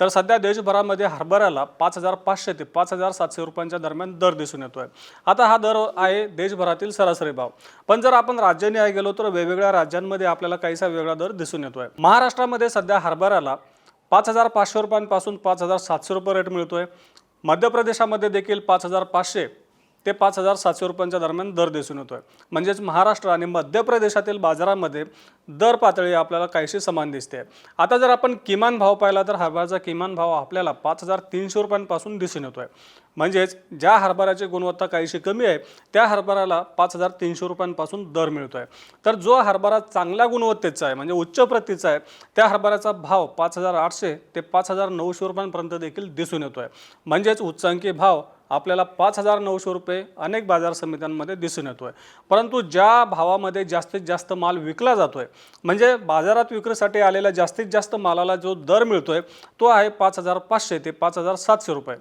तर सध्या देशभरामध्ये हरभऱ्याला पाच हजार पाचशे ते पाच हजार सातशे रुपयांच्या दरम्यान दर दिसून येतो आहे आता हा दर आहे देशभरातील सरासरी भाव. पण जर आपण राज्यनिहाय गेलो तर वेगवेगळ्या राज्यांमध्ये आपल्याला काहीसा वेगळा दर दिसून येतो आहे महाराष्ट्रामध्ये सध्या हरभऱ्याला पाच हजार पाचशे रुपयांपासून पाच हजार सातशे रुपये रेट मिळतो आहे मध्य प्रदेशामध्ये देखील पाच हजार पाचशे ते पाच हजार सातशे रुपयांच्या दरम्यान दर दिसून येतो आहे म्हणजेच महाराष्ट्र आणि मध्य प्रदेशातील बाजारामध्ये दर पातळी आपल्याला काहीशी समान दिसते. आता जर आपण किमान भाव पाहिला तर हरभऱ्याचा किमान भाव आपल्याला पाच हजार तीनशे रुपयांपासून दिसून येतो आहे म्हणजेच ज्या हरभऱ्याची गुणवत्ता काहीशी कमी आहे त्या हरभऱ्याला पाच हजार तीनशे रुपयांपासून दर मिळतो आहे तर जो हरभरा चांगल्या गुणवत्तेचा आहे म्हणजे उच्च प्रतीचा आहे त्या हरभऱ्याचा भाव पाच हजार आठशे ते पाच हजार नऊशे रुपयांपर्यंत देखील दिसून येतो आहे म्हणजेच उच्चांकी भाव आपल्याला पाच हजार नऊशे रुपये अनेक बाजार समित्यांमध्ये दिसून येतो आहे परंतु ज्या भावामध्ये जास्तीत जास्त माल विकला जातो आहे म्हणजे बाजारात विक्रीसाठी आलेल्या जास्तीत जास्त मालाला जो दर मिळतोय तो आहे पाच हजार पाचशे ते पाच हजार सातशे रुपये.